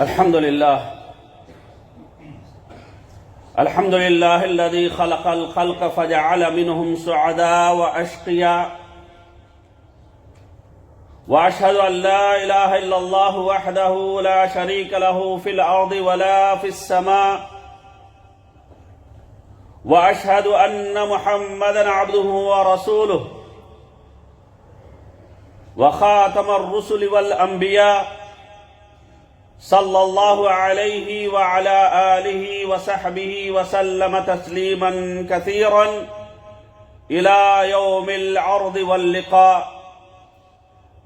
الحمد لله. الحمد لله الذي خلق الخلق فجعل منهم سعداء وأشقياء. وأشهد أن لا إله إلا الله وحده لا شريك له في الأرض ولا في السماء. وأشهد أن محمدا عبده ورسوله. وخاتم الرسل والأنبياء. صلى الله عليه وعلى آله وصحبه وسلم تسليما كثيرا إلى يوم العرض واللقاء.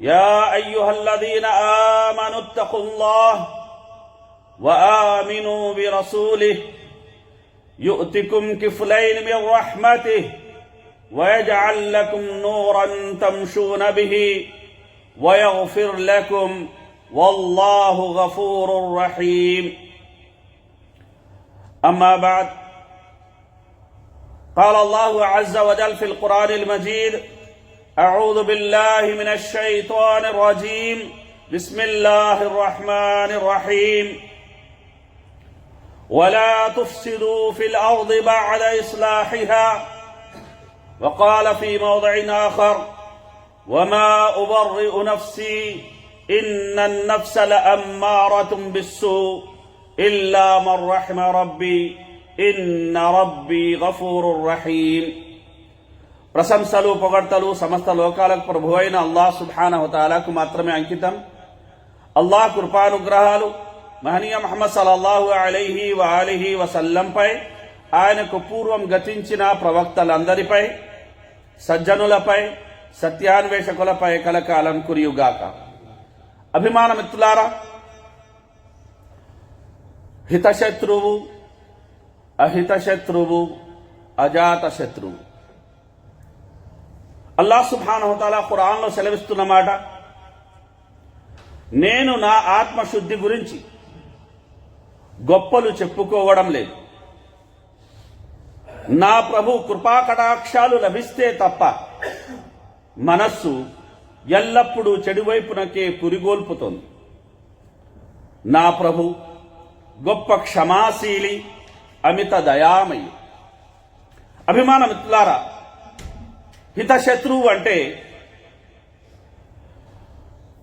يا أيها الذين آمنوا اتقوا الله وآمنوا برسوله. يؤتكم كفلين من رحمته ويجعل لكم نورا تمشون به ويغفر لكم والله غفور رحيم. أما بعد قال الله عز وجل في القرآن المجيد أعوذ بالله من الشيطان الرجيم. بسم الله الرحمن الرحيم. ولا تفسدوا في الأرض بعد إصلاحها. وقال في موضع آخر وما أبرئ نفسي ان النفس لاماره بالسوء الا من رحم ربي ان ربي غفور رحيم ప్రశంసలు పొగడ్తలు సమస్త లోకాలకు ప్రభు అయిన అల్లాహ్ సుబ్హానహుతాలకు మాత్రమే అంకితం అల్లాహ్ కృపానుగ్రహాలు మహనీయ మహమ్మద్ సల్లల్లాహు అలైహి వాలిహి వసల్లంపై ఆయనకు పూర్వం గతించిన ప్రవక్తలందరిపై సజ్జనులపై సత్యాన్వేషకులపై కలకాలం కురియుగాక అభిమాన మిత్రులారా హితశత్రువు అహితశత్రువు అజాత శత్రువు అల్లా సుభానహతాల ఖురాన్లో సెలవిస్తున్నమాట నేను నా ఆత్మశుద్ధి గురించి గొప్పలు చెప్పుకోవడం లేదు. నా ప్రభు కృపాకటాక్షాలు లభిస్తే తప్ప మనస్సు ఎల్లప్పుడూ చెడువైపునకే పురిగోల్పుతోంది నా ప్రభు గొప్ప క్షమాశీలి అమిత దయామయి. అభిమాన మిత్రులారా హితశత్రువు అంటే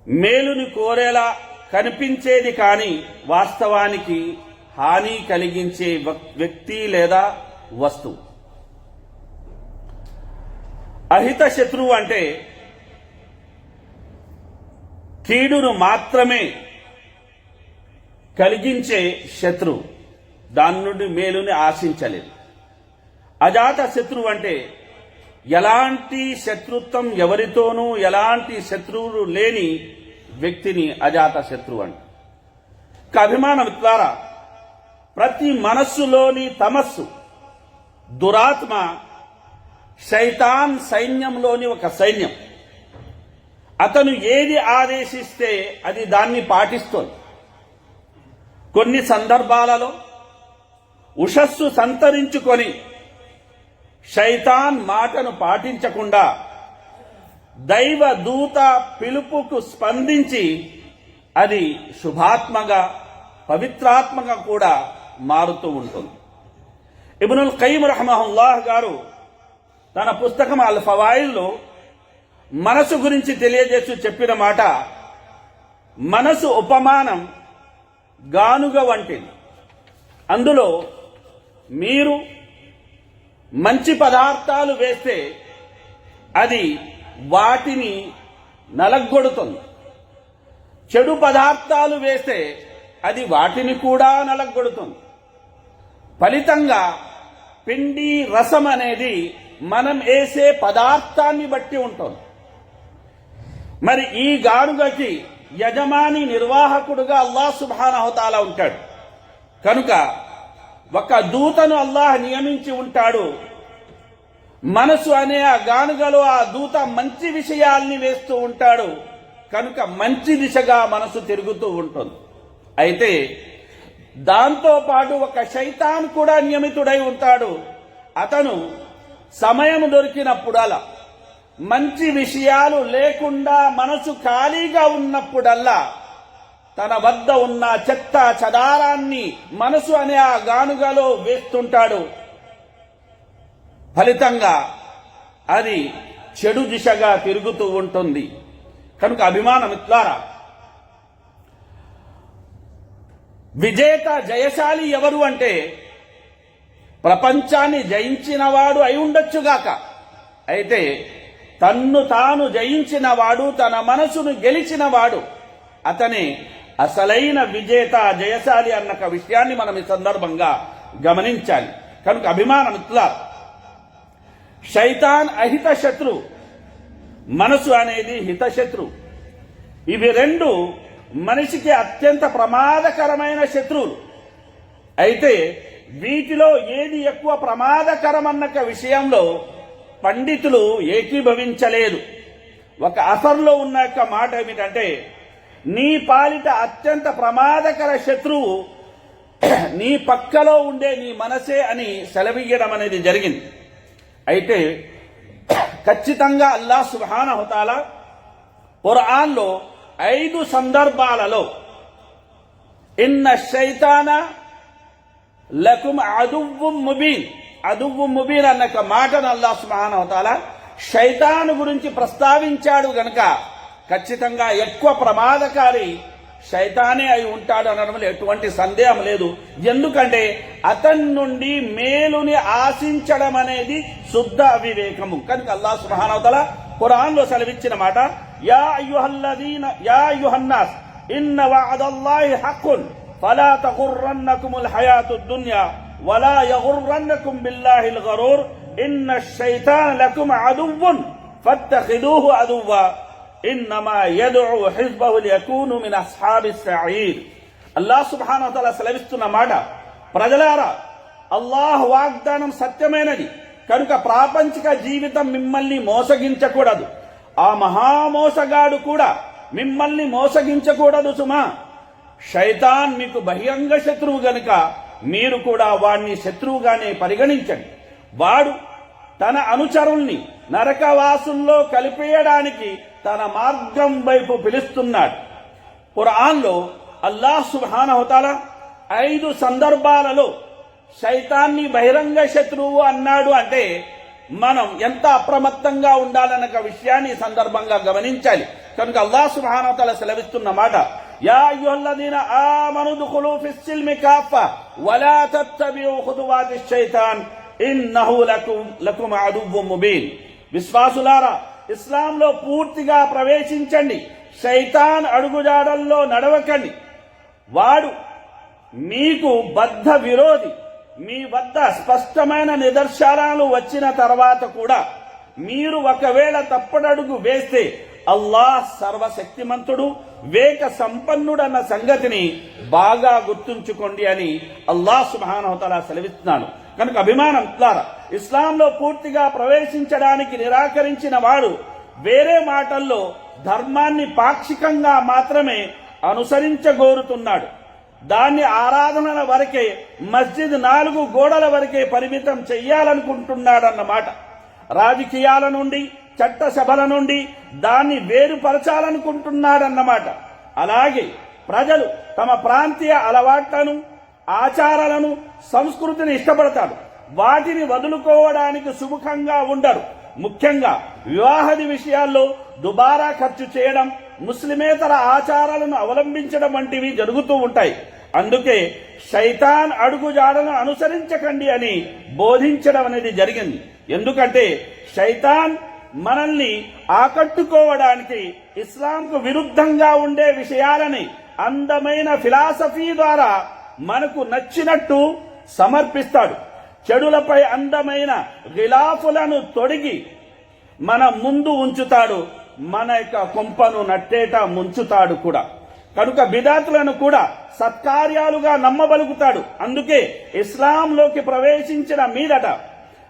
మేలుని కోరేలా కనిపించేది కానీ వాస్తవానికి హాని కలిగించే వ్యక్తి లేదా వస్తువు. అహిత శత్రువు అంటే కీడును మాత్రమే కలిగించే శత్రువు దాని నుండి మేలుని ఆశించలేదు. అజాత శత్రువు అంటే ఎలాంటి శత్రుత్వం ఎవరితోనూ ఎలాంటి శత్రువులు లేని వ్యక్తిని అజాత శత్రువు అంట. అభిమానం ద్వారా ప్రతి మనస్సులోని తమస్సు దురాత్మ శైతాన్ సైన్యంలోని ఒక సైన్యం. అతను ఏది ఆదేశిస్తే అది దాన్ని పాటిస్తుంది. కొన్ని సందర్భాలలో ఉషస్సు సంతరించుకొని శైతాన్ మాటను పాటించకుండా దైవ దూత పిలుపుకు స్పందించి అది శుభాత్మగా పవిత్రాత్మగా కూడా మారుతూ ఉంటుంది. ఇబునుల్ కయీం రహమహుల్లాహ్ గారు తన పుస్తకం అల్ ఫవాయిల్లో మనసు గురించి తెలియజేస్తూ చెప్పిన మాట మనసు ఉపమానం గానుగ వంటిది. అందులో మీరు మంచి పదార్థాలు వేస్తే అది వాటిని నలగొడుతుంది. చెడు పదార్థాలు వేస్తే అది వాటిని కూడా నలగొడుతుంది. ఫలితంగా పిండి రసం అనేది మనం వేసే పదార్థాన్ని బట్టి ఉంటుంది. మరి ఈ గానుగకి యజమాని నిర్వాహకుడుగా అల్లాహ్ సుభానహతాలా ఉంటాడు. కనుక ఒక దూతను అల్లాహ్ నియమించి ఉంటాడు. మనసు అనే ఆ గానుగలో ఆ దూత మంచి విషయాల్ని వేస్తూ ఉంటాడు. కనుక మంచి దిశగా మనసు తిరుగుతూ ఉంటుంది. అయితే దాంతో పాటు ఒక శైతాన్ కూడా నియమితుడై ఉంటాడు. అతను సమయం దొరికినప్పుడలా మంచి విషయాలు లేకుండా మనసు ఖాళీగా ఉన్నప్పుడల్లా తన వద్ద ఉన్న చెత్త చదారాన్ని మనసు అనే ఆ గానుగలో వేస్తుంటాడు. ఫలితంగా అది చెడు దిశగా తిరుగుతూ ఉంటుంది. కనుక అభిమానం ద్వారా. విజేత జయశాలి ఎవరు అంటే ప్రపంచాన్ని జయించినవాడు అయి ఉండొచ్చుగాక అయితే తన్ను తాను జయించినవాడు తన మనసును గెలిచినవాడు. అతనే అసలైన విజేత జయశాలి అన్న ఒక విషయాన్ని మనం ఈ సందర్భంగా గమనించాలి. కనుక అభిమానమిత్లా శైతాన్ అహిత శత్రు. మనసు అనేది హితశత్రు ఇవి రెండు మనిషికి అత్యంత ప్రమాదకరమైన శత్రువులు. అయితే వీటిలో ఏది ఎక్కువ ప్రమాదకరమన్న విషయంలో పండితులు ఏకీభవించలేదు. ఒక అసర్లో ఉన్న యొక్క మాట ఏమిటంటే నీ పాలిట అత్యంత ప్రమాదకర శత్రువు నీ పక్కలో ఉండే నీ మనసే అని సెలవియ్యడం అనేది జరిగింది. అయితే ఖచ్చితంగా అల్లా సుహాన హుతాల ఖురాన్లో ఐదు సందర్భాలలో ఇన్న శైతాన లకుం అదువ్వు ముబీన్ అదువు ముబీన్ అన్న యొక్క మాటను అల్లా సుబ్హానహు శైతాను గురించి ప్రస్తావించాడు గనక ఖచ్చితంగా ఎక్కువ ప్రమాదకారి శైతానే అయి ఉంటాడు అనడంలో ఎటువంటి సందేహం లేదు. ఎందుకంటే అతని నుండి మేలుని ఆశించడం అనేది శుద్ధ అవివేకము. కనుక అల్లా సుబ్హానహుతల ఖురాన్లో సెలవిచ్చిన మాట యా అయ్యుహల్లదీన యా అయ్యుహన్నాస్ ఇన్న వఅదల్లాహి హక్కున్ ఫలా తగుర్రన్నకుముల్ హయాతుద్ దున్యా. వలా యగుర్రన్నకుం బిల్లాహిల్ గరూర్ ఇన్న الشيطان لكم عدو فاتخذوه عدوا ఇన్నమా యదుఉ హిజ్బహు లియకూను మిన్ అస్హాబిస్ సయీర్ అల్లాహ్ సుబ్హానహు వతఆలా సెలవిస్తున్న మాట ప్రజలారా అల్లాహ్ వాగ్దానం సత్యమైనది కనుక ప్రాపంచిక జీవితం మిమ్మల్ని మోసగించకూడదు ఆ మహామోసగాడు కూడా మిమ్మల్ని మోసగించకూడదు సుమా శైతాన్ మీకు బహిరంగ శత్రువు గనుక మీరు కూడా వాణ్ణి శత్రువుగానే పరిగణించండి. వాడు తన అనుచరుల్ని నరకవాసుల్లో కలిపేయడానికి తన మార్గం వైపు పిలుస్తున్నాడు. ఖురాన్లో అల్లాహ్ సుబ్హానహుతాల ఐదు సందర్భాలలో శైతాన్ని బహిరంగ శత్రువు అన్నాడు అంటే మనం ఎంత అప్రమత్తంగా ఉండాలన్న ఒక విషయాన్ని సందర్భంగా గమనించాలి. కనుక అల్లాహ్ సుబ్హానహుతాల సెలవిస్తున్న మాట యా అయ్యుహల్లదీన ఆమను దుఖులు ఫిస్ సిల్మి కాఫ వలా తత్తబిఉ ఖుతువాతి శైతాన్ ఇన్నహు లకుం లకుం అదువ్వు ముబీన్ విశ్వాసులారా ఇస్లాంలో పూర్తిగా ప్రవేశించండి శైతాన్ అడుగుజాడల్లో నడవకండి వాడు మీకు బద్ధ విరోధి మీ వద్ద స్పష్టమైన నిదర్శనాలు వచ్చిన తర్వాత కూడా మీరు ఒకవేళ తప్పడడుగు వేస్తే అల్లాహ్ సర్వశక్తిమంతుడు వేక సంపన్నుడన్న సంగతిని బాగా గుర్తుంచుకోండి అని అల్లాహ్ సుబానవతల సెలవిస్తున్నాడు. కనుక అభిమానం ద్వారా ఇస్లాంలో పూర్తిగా ప్రవేశించడానికి నిరాకరించిన వాడు వేరే మాటల్లో ధర్మాన్ని పాక్షికంగా మాత్రమే అనుసరించగోరుతున్నాడు. దాన్ని ఆరాధనల వరకే మస్జిద్ నాలుగు గోడల వరకే పరిమితం చెయ్యాలనుకుంటున్నాడన్నమాట. రాజకీయాల నుండి చట్టసభల నుండి దాన్ని వేరుపరచాలనుకుంటున్నాడన్నమాట. అలాగే ప్రజలు తమ ప్రాంతీయ అలవాట్లను ఆచారాలను సంస్కృతిని ఇష్టపడతారు. వాటిని వదులుకోవడానికి సుముఖంగా ఉండరు. ముఖ్యంగా వివాహది విషయాల్లో దుబారా ఖర్చు చేయడం ముస్లిమేతర ఆచారాలను అవలంబించడం వంటివి జరుగుతూ ఉంటాయి. అందుకే శైతాన్ అడుగుజాడను అనుసరించకండి అని బోధించడం అనేది జరిగింది. ఎందుకంటే శైతాన్ మనల్ని ఆకట్టుకోవడానికి ఇస్లాంకు విరుద్ధంగా ఉండే విషయాలని అందమైన ఫిలాసఫీ ద్వారా మనకు నచ్చినట్టు సమర్పిస్తాడు. చెడులపై అందమైన గిలాఫులను తొడిగి మన ముందు ఉంచుతాడు. మన యొక్క కొంపను నట్టేట ముంచుతాడు కూడా. కనుక బిదాతులను కూడా సత్కార్యాలుగా నమ్మబలుగుతాడు. అందుకే ఇస్లాంలోకి ప్రవేశించిన మీదట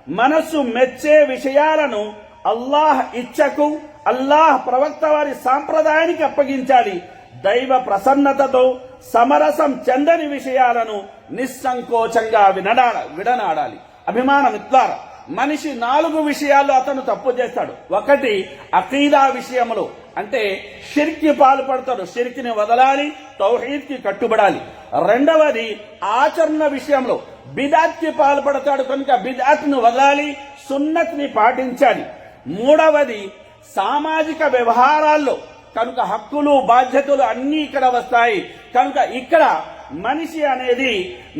మనస్సు మెచ్చే విషయాలను అల్లాహ్ ఇచ్చకు అల్లాహ్ ప్రవక్త వారి సాంప్రదాయానికి అప్పగించాలి. దైవ ప్రసన్నతతో సమరసం చెందని విషయాలను నిస్సంకోచంగా వినడా విడనాడాలి. అభిమానం ఇట్లారా మనిషి నాలుగు విషయాల్లో అతను తప్పు చేస్తాడు. ఒకటి అకీదా విషయంలో అంటే షిర్కి పాల్పడతాడు. షిర్కిని వదలాలి తౌహీద్కి కట్టుబడాలి. రెండవది ఆచరణ విషయంలో బిదాత్కి పాల్పడతాడు కనుక బిదాత్ను వదలాలి సున్నత్ని పాటించాలి. మూడవది సామాజిక వ్యవహారాల్లో కనుక హక్కులు బాధ్యతలు అన్నీ ఇక్కడ వస్తాయి. కనుక ఇక్కడ మనిషి అనేది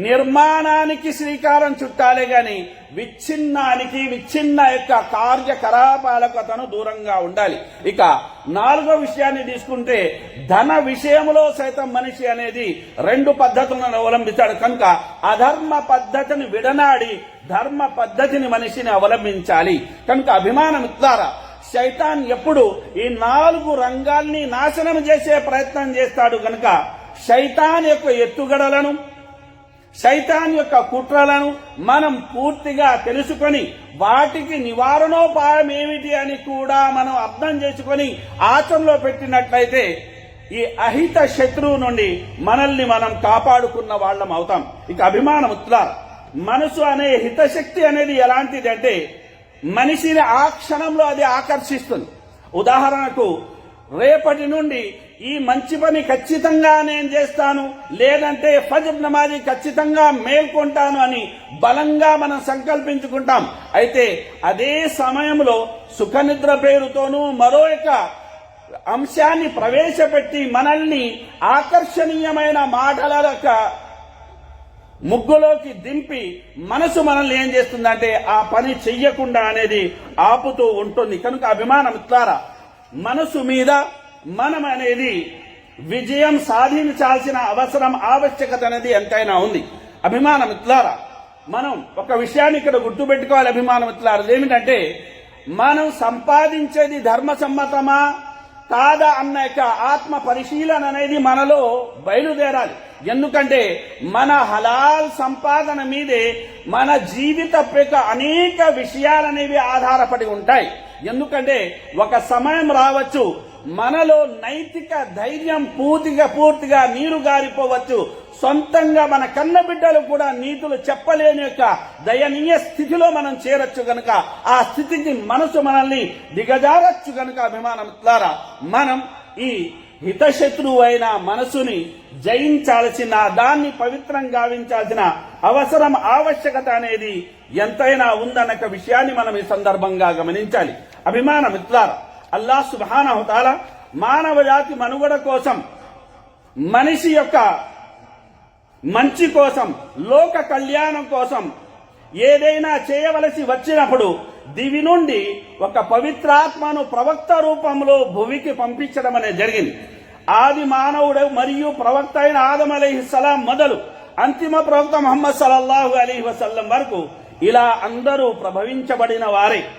నిర్మాణానికి శ్రీకారం చుట్టాలే గాని విచ్ఛిన్నానికి విచ్ఛిన్న యొక్క కార్యకలాపాలకు అతను దూరంగా ఉండాలి. ఇక నాలుగో విషయాన్ని తీసుకుంటే ధన విషయంలో సైతం మనిషి అనేది రెండు పద్ధతులను అవలంబిస్తాడు. కనుక అధర్మ పద్ధతిని విడనాడి ధర్మ పద్ధతిని మనిషిని అవలంబించాలి. కనుక అభిమానం ఇస్తారా శైతాన్ ఎప్పుడు ఈ నాలుగు రంగాల్ని నాశనం చేసే ప్రయత్నం చేస్తాడు కనుక శైతాన్ యొక్క ఎత్తుగడలను శైతాన్ యొక్క కుట్రలను మనం పూర్తిగా తెలుసుకొని వాటికి నివారణోపాయం ఏమిటి అని కూడా మనం అర్థం చేసుకొని ఆచరణలో పెట్టినట్లయితే ఈ అహిత శత్రువు నుండి మనల్ని మనం కాపాడుకున్న వాళ్ళం అవుతాం. ఇక అభిమానం ఉత్లా మనసు అనే హితశక్తి అనేది ఎలాంటిది అంటే మనిషిని ఆ క్షణంలో అది ఆకర్షిస్తుంది. ఉదాహరణకు రేపటి నుండి ఈ మంచి పని ఖచ్చితంగా నేను చేస్తాను. లేదంటే ఫజర్ నమాజి ఖచ్చితంగా మేల్కొంటాను అని బలంగా మనం సంకల్పించుకుంటాం. అయితే అదే సమయంలో సుఖనిద్ర పేరుతోనూ మరో యొక్క అంశాన్ని ప్రవేశపెట్టి మనల్ని ఆకర్షణీయమైన మాటల యొక్క ముగ్గులోకి దింపి మనసు మనల్ని ఏం చేస్తుందంటే ఆ పని చెయ్యకుండా అనేది ఆపుతూ ఉంటుంది. కనుక అభిమానం ఇట్లారా మనసు మీద మనం అనేది విజయం సాధించాల్సిన అవసరం ఆవశ్యకత అనేది ఎంతైనా ఉంది. అభిమాన ఇట్లారా మనం ఒక విషయాన్ని ఇక్కడ గుర్తుపెట్టుకోవాలి అభిమాన మిత్రులారా. ఏమిటంటే మనం సంపాదించేది ధర్మసమ్మతమా కాదా అన్న యొక్క ఆత్మ పరిశీలన అనేది మనలో బయలుదేరాలి. ఎందుకంటే మన హలాల్ సంపాదన మీదే మన జీవిత యొక్క అనేక విషయాలనేవి ఆధారపడి ఉంటాయి. ఎందుకంటే ఒక సమయం రావచ్చు మనలో నైతిక ధైర్యం పూర్తిగా పూర్తిగా నీరు గారిపోవచ్చు. సొంతంగా మన కన్న బిడ్డలు కూడా నీతులు చెప్పలేని యొక్క దయనీయ స్థితిలో మనం చేరొచ్చు గనుక ఆ స్థితికి మనసు మనల్ని దిగజారచ్చు గనుక ద్వారా మనం ఈ హితశత్రువు అయిన మనసుని జయించాల్సిన దాన్ని పవిత్రం గావించాల్సిన అవసరం ఆవశ్యకత అనేది ఎంతైనా ఉందన్న విషయాన్ని మనం ఈ సందర్భంగా గమనించాలి. అభిమాన మిత్రారా అల్లాహ్ సుబ్హానహు తాలా మానవ జాతి మనుగడ కోసం మనిషి యొక్క మంచి కోసం లోక కళ్యాణం కోసం ఏదైనా చేయవలసి వచ్చినప్పుడు దివి నుండి ఒక పవిత్రాత్మను ప్రవక్త రూపంలో భువికి పంపించడం అనేది జరిగింది. ఆది మానవుడు మరియు ప్రవక్త అయిన ఆదం సలాం మొదలు అంతిమ ప్రవక్త మహమ్మద్ సలల్లాహు అలీ వసల్లం వరకు ఇలా అందరూ ప్రభవించబడిన వారే.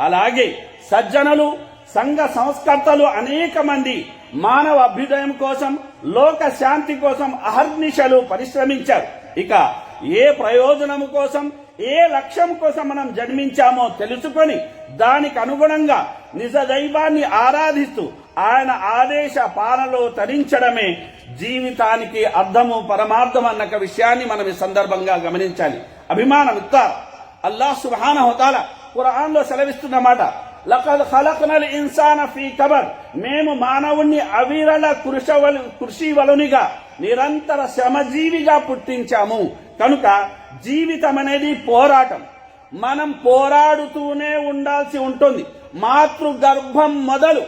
అలాగే సజ్జనులు సంఘ సంస్కర్తలు అనేక మంది మానవ అభ్యుదయం కోసం లోక శాంతి కోసం అహర్నిశలు పరిశ్రమించారు. ఇక ఏ ప్రయోజనం కోసం ఏ లక్ష్యం కోసం మనం జన్మించామో తెలుసుకొని దానికి అనుగుణంగా నిజ దైవాన్ని ఆరాధిస్తూ ఆయన ఆదేశ పాలనలో తరించడమే జీవితానికి అర్థము పరమార్థం అన్న విషయాన్ని మనం ఈ సందర్భంగా గమనించాలి. అభిమానం ఇస్తారు అల్లాహ్ సుహాన హోతాల ఖురాన్లో సెలవిస్తున్నమాట లకద్ ఖలక్నల్ ఇన్సాన ఫీ కబర్. మేము మానవుణ్ణి అవిరళ కృషవలు కృషివలునిగా నిరంతర శ్రమజీవిగా పుట్టించాము. కనుక జీవితం అనేది పోరాటం. మనం పోరాడుతూనే ఉండాల్సి ఉంటుంది. మాతృ గర్భం మొదలు.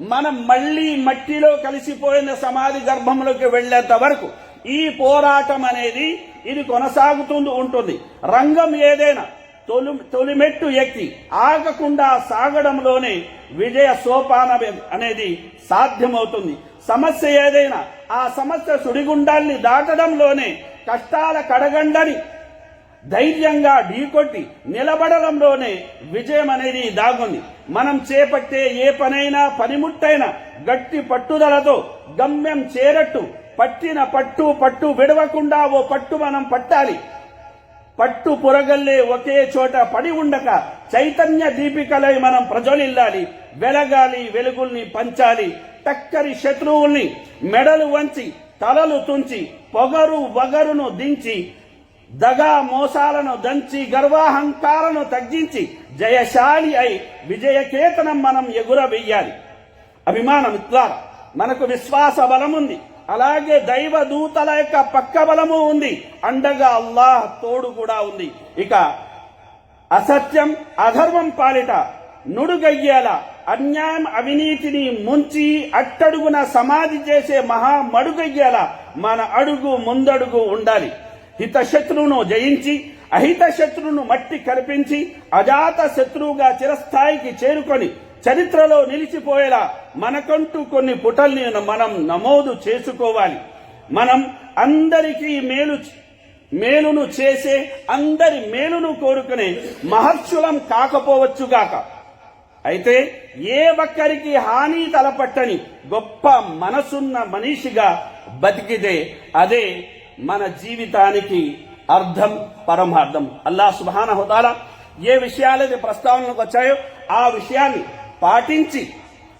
మనం మళ్ళీ మట్టిలో కలిసిపోయిన సమాధి గర్భంలోకి వెళ్ళేంత వరకు ఈ పోరాటం అనేది ఇది కొనసాగుతూ ఉంటుంది. రంగం ఏదైనా తొలి తొలిమెట్టు ఎక్కి ఆగకుండా సాగడంలోనే విజయ సోపానం అనేది సాధ్యమవుతుంది. సమస్య ఏదైనా ఆ సమస్య సుడిగుండాల్ని దాటడంలోనే కష్టాల కడగండని ధైర్యంగా ఢీకొట్టి నిలబడడంలోనే విజయం అనేది దాగుంది. మనం చేపట్టే ఏ పనైనా పనిముట్టైనా గట్టి పట్టుదలతో గమ్యం చేరట్టు పట్టిన పట్టు పట్టు విడవకుండా ఓ పట్టు మనం పట్టాలి. పట్టు పొరగల్లే ఒకే చోట పడి ఉండక చైతన్య దీపికలై మనం ప్రజ్వలిల్లాలి వెలగాలి వెలుగుల్ని పంచాలి టక్కరి శత్రువుల్ని మెడలు వంచి తలలు తుంచి పొగరు వగరును దించి దగా మోసాలను దంచి గర్వాహంకారను తగ్గించి జయశాలి అయి విజయకేతనం మనం ఎగురవేయాలి అభిమానం ద్వారా మనకు విశ్వాస బలం ఉంది అలాగే దైవ దూతల యొక్క పక్క బలము ఉంది. అండగా అల్లాహ్ తోడు కూడా ఉంది. ఇక అసత్యం అధర్మం పాలిట నుడుగయ్యేలా అన్యాయం అవినీతిని ముంచి అట్టడుగున సమాధి చేసే మహా మడుగయ్యేలా మన అడుగు ముందడుగు ఉండాలి. హితశత్రువును జయించి అహిత శత్రువును మట్టి కల్పించి అజాత శత్రువుగా చిరస్థాయికి చేరుకొని చరిత్రలో నిలిచిపోయేలా మనకంటూ కొన్ని పుటల్ని మనం నమోదు చేసుకోవాలి. మనం అందరికీ మేలు మేలును చేసే అందరి మేలును కోరుకునే మహర్షులం కాకపోవచ్చుగాక అయితే ఏ ఒక్కరికి హాని తలపట్టని గొప్ప మనసున్న మనిషిగా బతికితే అదే మన జీవితానికి అర్థం పరమార్థం. అల్లా సుభాన హుతాల ఏ విషయాలైతే ప్రస్తావనకు వచ్చాయో ఆ విషయాన్ని పాటించి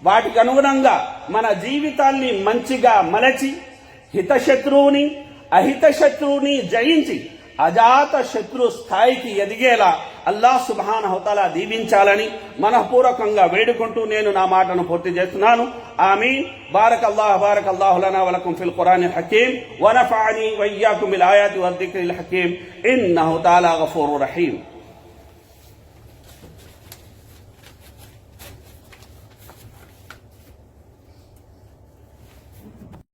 వాటికి అనుగుణంగా మన జీవితాన్ని మంచిగా మలచి హితశత్రువుని అహిత శత్రువుని జయించి అజాత శత్రు స్థాయికి ఎదిగేలా అల్లా సుబాన హోతాలా దీవించాలని మనఃపూర్వకంగా వేడుకుంటూ నేను నా మాటను పూర్తి చేస్తున్నాను. ఆమీ బారక్ అల్లాహ్ బారక్ అల్లాహు లనా వలకుం ఫిల్ ఖురాన్ హకీమ్. వనఫాని వయ్యాకుం బిల్ ఆయాతి వద్దిక్రిల్ హకీమ్. ఇన్నహు తాలా గఫూరు రహీం